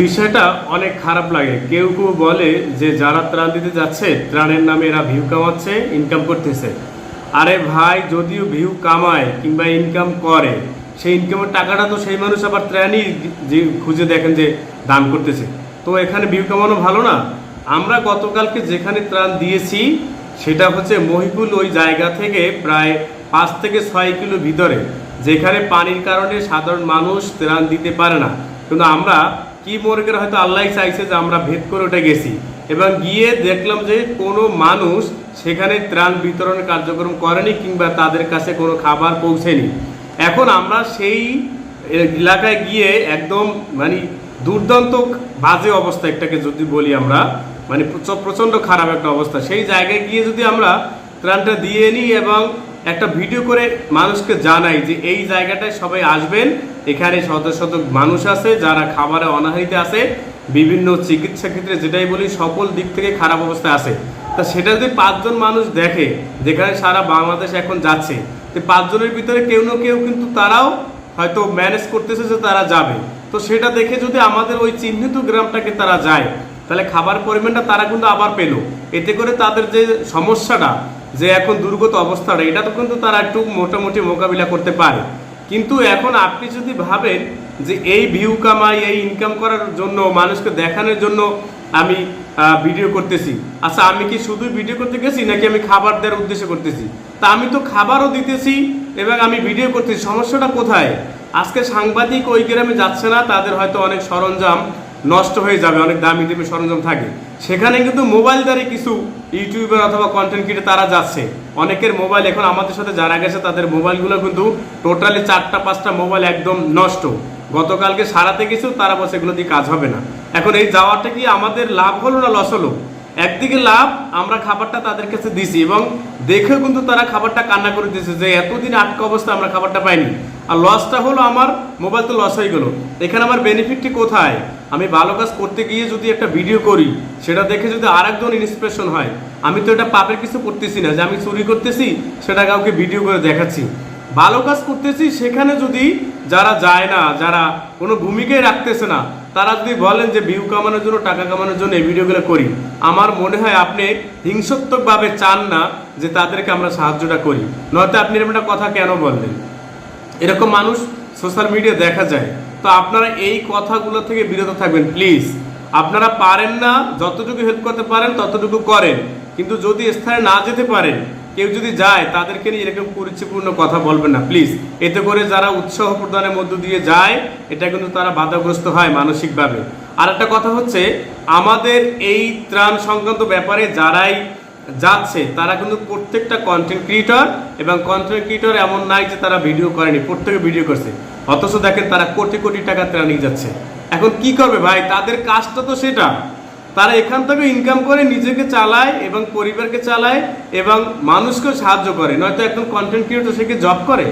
বিষয়টা অনেক খারাপ লাগে। কেউ কেউ বলে যে যারা ত্রাণ দিতে যাচ্ছে, ত্রাণের নামে এরা ভিউ কামাচ্ছে ইনকাম করতেছে। আরে ভাই, যদিও ভিউ কামায় কিংবা ইনকাম করে, সেই ইনকামের টাকাটা তো সেই মানুষ আবার ত্রাণই যে খুঁজে দেখেন যে দান করতেছে। তো এখানে ভিউ কামানো ভালো না। আমরা গতকালকে যেখানে ত্রাণ দিয়েছি, সেটা হচ্ছে মহিপুল ওই জায়গা থেকে প্রায় পাঁচ থেকে ছয় কিলো ভিতরে, যেখানে পানির কারণে সাধারণ মানুষ ত্রাণ দিতে পারে না। কিন্তু আমরা কি করে হয়তো আল্লাহ চাইছে যে আমরা ভেদ করে ওটা গেছি? এবং গিয়ে দেখলাম যে কোনো মানুষ সেখানে ত্রাণ বিতরণ কার্যক্রম করেনি কিংবা তাদের কাছে কোনো খাবার পৌঁছেনি। এখন আমরা সেই এলাকায় গিয়ে একদম মানে দুর্দান্ত বাজে অবস্থা একটাকে যদি বলি আমরা মানে প্রচণ্ড খারাপ একটা অবস্থা। সেই জায়গায় গিয়ে যদি আমরা ত্রাণটা দিয়ে নিই এবং একটা ভিডিও করে মানুষকে জানাই যে এই জায়গাটায় সবাই আসবেন। এখানে শত শত মানুষ আছে, যারা খাবারে অনাহারিতে আছে, বিভিন্ন চিকিৎসা ক্ষেত্রে যেটাই বলি, সকল দিক থেকে খারাপ অবস্থায় আছে। তা সেটা যদি পাঁচজন মানুষ দেখে, যেখানে সারা বাংলাদেশ এখন যাচ্ছে তো পাঁচজনের ভিতরে কেউ না কেউ কিন্তু তারাও হয়তো ম্যানেজ করতেছে যে তারা যাবে। তো সেটা দেখে যদি আমাদের ওই চিহ্নিত গ্রামটাকে তারা যায়, তাহলে খাবার পরিমাণটা তারা কিন্তু আবার পেল। এতে করে তাদের যে সমস্যাটা যে এখন দুর্গত অবস্থাটা, এটা তো কিন্তু তারা একটু মোটামুটি মোকাবিলা করতে পারে। কিন্তু এখন আপনি যদি ভাবেন যে এই ভিউ কামাই, এই ইনকাম করার জন্য, মানুষকে দেখানোর জন্য আমি ভিডিও করতেছি। আচ্ছা আমি কি শুধু ভিডিও করতে গেছি, নাকি আমি খাবার দেওয়ার উদ্দেশ্যে করতেছি? তা আমি তো খাবারও দিতেছি এবং আমি ভিডিও করতেছি। সমস্যাটা কোথায়? আজকে সাংবাদিক ওই গ্রামে যাচ্ছে না, তাদের হয়তো অনেক সরঞ্জাম নষ্ট হয়ে যাবে, অনেক দামি দামি সরঞ্জাম থাকে। সেখানে কিন্তু মোবাইল দ্বারা কিছু ইউটিউবার অথবা কন্টেন্ট ক্রিয়েটার তারা যাচ্ছে। অনেকের মোবাইল এখন আমাদের সাথে যারা গেছে, তাদের মোবাইলগুলো কিন্তু টোটালি চারটা, পাঁচটা মোবাইল একদম নষ্ট। গতকালকে সারাতে কিছু তারা বসে এগুলো দিয়ে কাজ হবে না। এখন এই যাওয়াটা কি আমাদের লাভ হলো না লস হলো? একদিকে লাভ, আমরা খাবারটা তাদের কাছে দিছি এবং দেখেও কিন্তু তারা খাবারটা কান্না করে দিয়েছে যে এতদিন আটকা অবস্থা আমরা খাবারটা পাইনি। আর লসটা হলো আমার মোবাইল তো লস হয়ে গেলো। এখানে আমার বেনিফিটটি কোথায়? আমি ভালো কাজ করতে গিয়ে যদি একটা ভিডিও করি, সেটা দেখে যদি আর একজন ইন্সপিরেশন হয়, আমি তো এটা পাপের কিছু করতেছি না, যে আমি চুরি করতেছি, সেটা কাউকে ভিডিও করে দেখাচ্ছি। ভালো কাজ করতেছি, সেখানে যদি যারা যায় না, যারা কোনো ভূমিকাই রাখতেছে না, তারা যদি বলেন যে ভিউ কামানোর জন্য, টাকা কামানোর জন্য এই ভিডিওগুলো করি, আমার মনে হয় আপনি হিংসাত্মকভাবে চান না যে তাদেরকে আমরা সাহায্যটা করি। নয়তো আপনি এরকম একটা কথা কেন বললেন? এরকম মানুষ সোশ্যাল মিডিয়া দেখা যায়। তো আপনারা এই কথাগুলো থেকে বিরত থাকবেন প্লিজ আপনারা পারেন না, যতটুকু হেল্প করতে পারেন, ততটুকু করেন। কিন্তু যদি স্থানে না যেতে পারেন কেউ যদি যায়, তাদেরকে নিয়ে এরকম পরিচয়পূর্ণ কথা বলবেন না। প্লিজ এতে করে যারা উৎসাহ প্রদানের মধ্য দিয়ে যায়, এটা কিন্তু তারা বাধাগ্রস্ত হয় মানসিকভাবে। আর একটা কথা হচ্ছে, আমাদের এই ত্রাণ সংক্রান্ত ব্যাপারে যারাই যাচ্ছে, তারা কিন্তু প্রত্যেকটা কন্টেন্ট ক্রিয়েটর এবং কন্টেন্ট ক্রিয়েটর এমন নাই যে তারা ভিডিও করেনি, প্রত্যেকে ভিডিও করছে। অথচ দেখেন তারা কোটি কোটি টাকা ত্রাণ নিয়ে যাচ্ছে। এখন কি করবে ভাই? তাদের কাজটা তো সেটা। তারা এখান থেকে ইনকাম করে নিজেকে চালায় এবং পরিবারকে চালায় এবং মানুষকেও সাহায্য করে। নয়তো একজন কন্টেন্ট ক্রিয়েটর সে জব করে?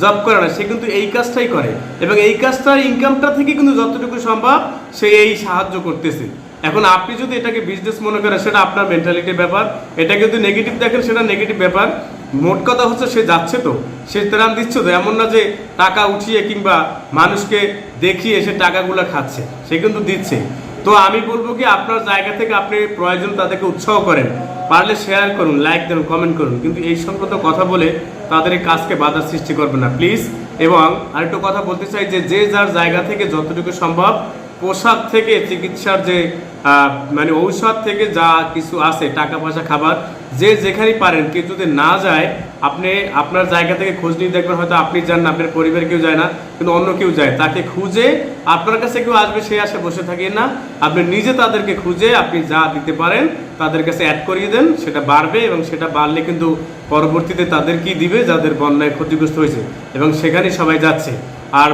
জব করে না, সে কিন্তু এই কাজটাই করে। এবং এই কাজটার ইনকামটা থেকে কিন্তু যতটুকু সম্ভব সে এই সাহায্য করতেছে। এখন আপনি যদি এটাকে বিজনেস মনে করেন, সেটা আপনার মেন্টালিটির ব্যাপার। এটা কিন্তু নেগেটিভ দেখেন, সেটা নেগেটিভ ব্যাপার। মোট কথা হচ্ছে সে যাচ্ছে তো। সে ত্রাণ দিচ্ছে তো। এমন না যে টাকা উঠিয়ে কিংবা মানুষকে দেখিয়ে সে টাকাগুলো খাচ্ছে। সে কিন্তু দিচ্ছে। তো আমি বলব কি, আপনার জায়গা থেকে আপনি প্রয়োজন তাদেরকে উৎসাহ করেন। পারলে শেয়ার করুন লাইক দেন কমেন্ট করুন। কিন্তু এই সংক্রান্ত কথা বলে তাদের এই কাজকে বাধা সৃষ্টি করবে না প্লিজ এবং আরেকটু কথা বলতে চাই যে যে যার জায়গা থেকে যতটুকু সম্ভব পোশাক থেকে চিকিৎসার যে মানে ঔষধ থেকে যা কিছু আছে, টাকা পয়সা, খাবার, যে যেখানেই পারেন, কেউ যদি না যায়, আপনি আপনার জায়গা থেকে খোঁজ নিয়ে দেখবেন, হয়তো আপনি যান না, আপনার পরিবার কেউ যায় না, কিন্তু অন্য কেউ যায়। তাকে খুঁজে আপনার কাছে কেউ আসবে, সে আসে, বসে থাকেন না। আপনি নিজে তাদেরকে খুঁজে আপনি যা দিতে পারেন, তাদের কাছে অ্যাড করিয়ে দেন, সেটা বাড়বে এবং সেটা বাড়লে কিন্তু পরবর্তীতে তাদেরকেই দিবে, যাদের বন্যায় ক্ষতিগ্রস্ত হয়েছে। এবং সেখানেই সবাই যাচ্ছে। আর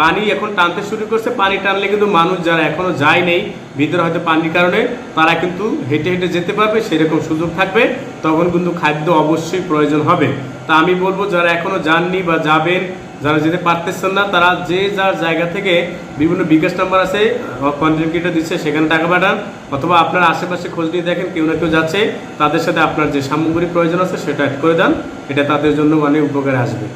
পানি এখন টানতে শুরু করছে, পানি টানলে কিন্তু মানুষ যারা এখনও যায় নেই, ভিতরে হয়তো পানির কারণে, তারা কিন্তু হেঁটে হেঁটে যেতে পারবে, সেরকম সুযোগ থাকবে, তখন কিন্তু খাদ্য অবশ্যই প্রয়োজন হবে। তা আমি বলব, যারা এখনও যাননি বা যাবেন, যারা যেতে পারতেছেন না, তারা যে যার জায়গা থেকে বিভিন্ন বিকাশ নাম্বার আছে কন্টেন্ট ক্রিয়েটার দিচ্ছে, সেখানে টাকা পাঠান, অথবা আপনার আশেপাশে খোঁজ নিয়ে দেখেন, কেউ না কেউ যাচ্ছে, তাদের সাথে আপনার যে সামগ্রিক প্রয়োজন আছে, সেটা অ্যাড করে দেন, এটা তাদের জন্য অনেক উপকারে আসবে।